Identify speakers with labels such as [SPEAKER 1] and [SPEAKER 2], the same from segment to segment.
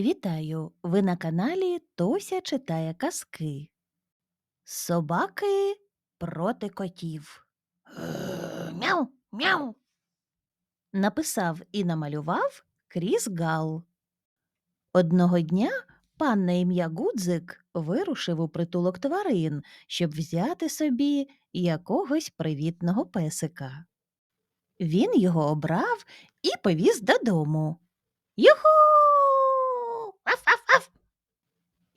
[SPEAKER 1] Вітаю! Ви на каналі Тося читає казки. Собаки проти котів.
[SPEAKER 2] Мяу, мяу.
[SPEAKER 1] Написав і намалював Кріс Гал. Одного дня пан на ім'я Гудзик вирушив у притулок тварин, щоб взяти собі якогось привітного песика. Він його обрав і повіз додому. Юху!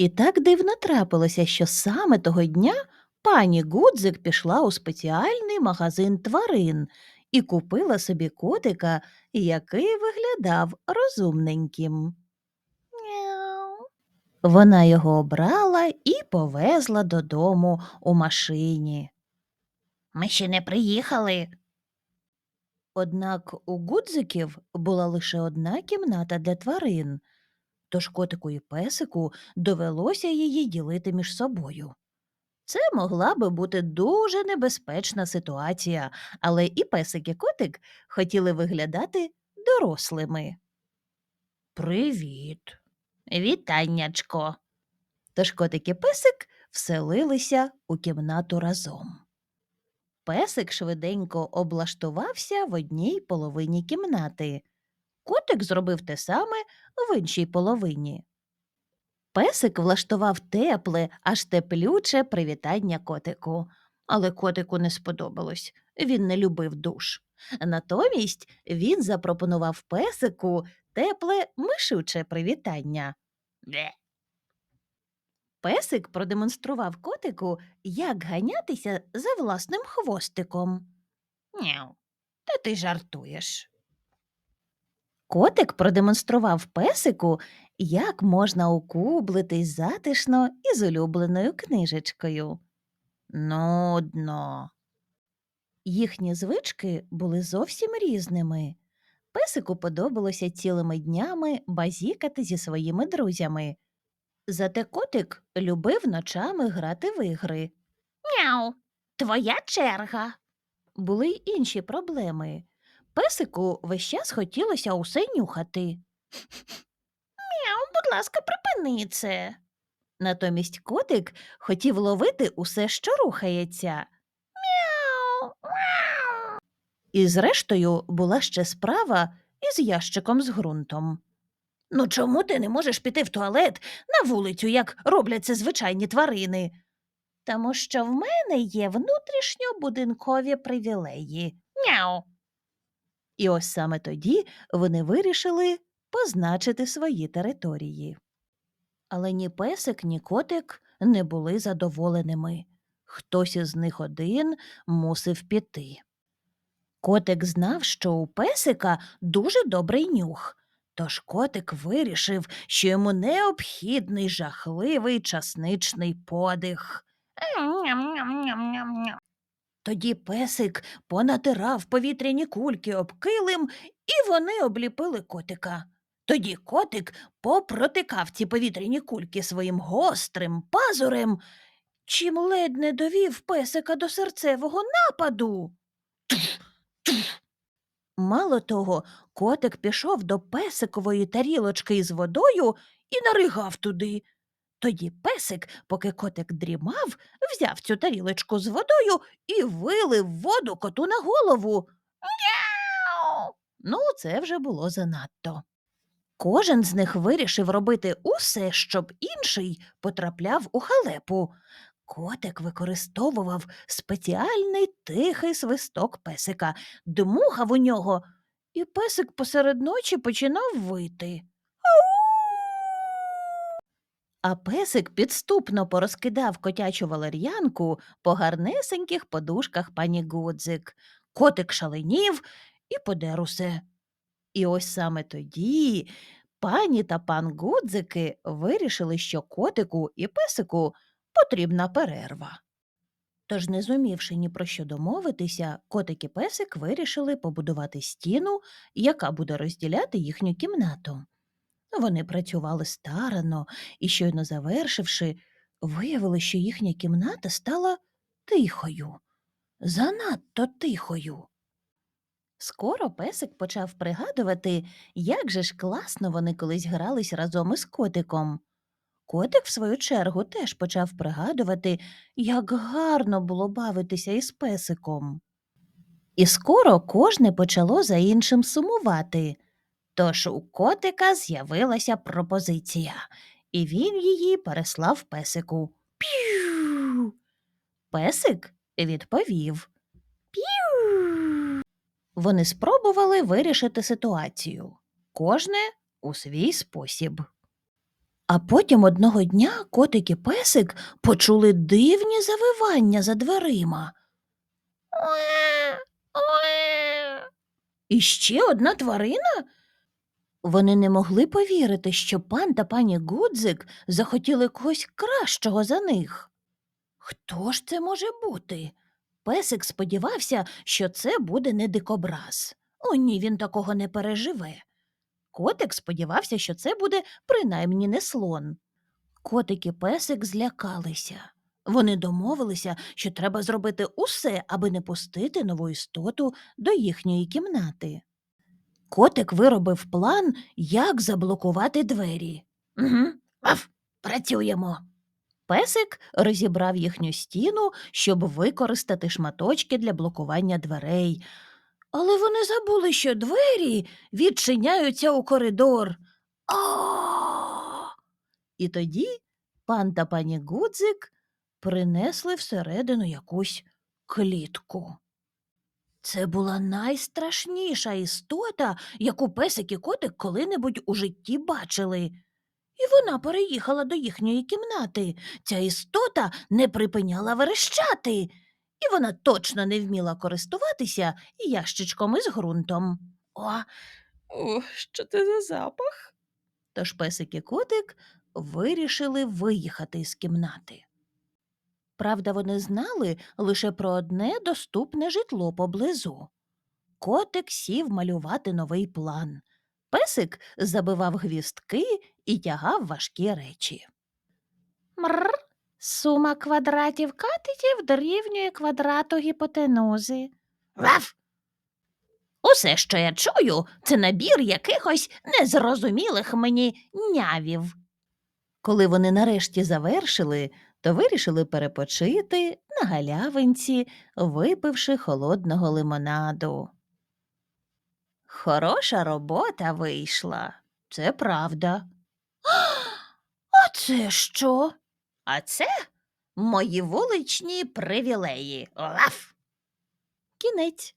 [SPEAKER 1] І так дивно трапилося, що саме того дня пані Гудзик пішла у спеціальний магазин тварин і купила собі котика, який виглядав розумненьким. Вона його обрала і повезла додому у машині.
[SPEAKER 2] Ми ще не приїхали.
[SPEAKER 1] Однак у гудзиків була лише одна кімната для тварин, тож котику і песику довелося її ділити між собою. Це могла би бути дуже небезпечна ситуація, але і песик, і котик хотіли виглядати дорослими. Привіт, вітаннячко. Тож котик і песик вселилися у кімнату разом. Песик швиденько облаштувався в одній половині кімнати. Котик зробив те саме іншій половині. Песик влаштував тепле, аж теплюче привітання котику. Але котику не сподобалось він не любив душ. Натомість він запропонував песику тепле мишуче привітання.
[SPEAKER 2] Бе.
[SPEAKER 1] Песик продемонстрував котику, як ганятися за власним хвостиком.
[SPEAKER 2] Мяу.
[SPEAKER 1] Та ти жартуєш. Котик продемонстрував песику, як можна укублитись затишно із улюбленою книжечкою. Нудно. Їхні звички були зовсім різними. Песику подобалося цілими днями базікати зі своїми друзями. Зате котик любив ночами грати в ігри.
[SPEAKER 2] Мяу. Твоя черга.
[SPEAKER 1] Були й інші проблеми. Песику весь час хотілося усе нюхати.
[SPEAKER 2] Мяу, будь ласка, припини це.
[SPEAKER 1] Натомість котик хотів ловити усе, що рухається.
[SPEAKER 2] Мяу. Мяу.
[SPEAKER 1] І зрештою була ще справа із ящиком з ґрунтом. Ну чому ти не можеш піти в туалет на вулицю, як роблять це звичайні тварини? Тому що в мене є внутрішньобудинкові привілеї.
[SPEAKER 2] Мяу.
[SPEAKER 1] І ось саме тоді вони вирішили позначити свої території. Але ні песик, ні котик не були задоволеними. Хтось із них один мусив піти. Котик знав, що у песика дуже добрий нюх, тож котик вирішив, що йому необхідний жахливий часничний подих. Тоді песик понатирав повітряні кульки об килим, і вони обліпили котика. Тоді котик попротикав ці повітряні кульки своїм гострим пазурем, чим ледь не довів песика до серцевого нападу. Мало того, котик пішов до песикової тарілочки із водою і наригав туди. Тоді песик, поки котик дрімав, взяв цю тарілочку з водою і вилив воду коту на голову.
[SPEAKER 2] Мяу.
[SPEAKER 1] Ну, це вже було занадто. Кожен з них вирішив робити усе, щоб інший потрапляв у халепу. Котик використовував спеціальний тихий свисток песика, дмухав у нього, і песик посеред ночі починав вити. А песик підступно порозкидав котячу валер'янку по гарнесеньких подушках пані Гудзик. Котик шаленів і подер усе. І ось саме тоді пані та пан Гудзики вирішили, що котику і песику потрібна перерва. Тож, не зумівши ні про що домовитися, котик і песик вирішили побудувати стіну, яка буде розділяти їхню кімнату. Вони працювали старано і, щойно завершивши, виявили, що їхня кімната стала тихою, занадто тихою. Скоро песик почав пригадувати, як же ж класно вони колись грались разом із котиком. Котик, в свою чергу, теж почав пригадувати, як гарно було бавитися із песиком. І скоро кожне почало за іншим сумувати. Тож у котика з'явилася пропозиція, і він її переслав песику. Пів. Песик відповів. Пів. Вони спробували вирішити ситуацію, кожне у свій спосіб. А потім одного дня котик і песик почули дивні завивання за дверима. І ще одна тварина? Вони не могли повірити, що пан та пані Гудзик захотіли когось кращого за них. Хто ж це може бути? Песик сподівався, що це буде не дикобраз. О, ні, він такого не переживе. Котик сподівався, що це буде принаймні не слон. Котик і песик злякалися. Вони домовилися, що треба зробити усе, аби не пустити нову істоту до їхньої кімнати. Котик виробив план, як заблокувати двері. Угу, Аф, працюємо. Песик розібрав їхню стіну, щоб використати шматочки для блокування дверей. Але вони забули, що двері відчиняються у коридор. А! І тоді пан та пані Гудзик принесли всередину якусь клітку. Це була найстрашніша істота, яку песик і котик коли-небудь у житті бачили. І вона переїхала до їхньої кімнати. Ця істота не припиняла верещати, і вона точно не вміла користуватися ящичком із ґрунтом. О, о, що це за запах? Тож песик і котик вирішили виїхати з кімнати. Правда, вони знали лише про одне доступне житло поблизу. Котик сів малювати новий план. Песик забивав гвістки і тягав важкі речі.
[SPEAKER 2] Мрр. Сума квадратів катетів дорівнює квадрату гіпотенузи.
[SPEAKER 1] Раф! Усе, що я чую, це набір якихось незрозумілих мені нявів. Коли вони нарешті завершили, то вирішили перепочити на галявинці, випивши холодного лимонаду. Хороша робота вийшла, це правда. А це що? А це мої вуличні привілеї. Лаф! Кінець.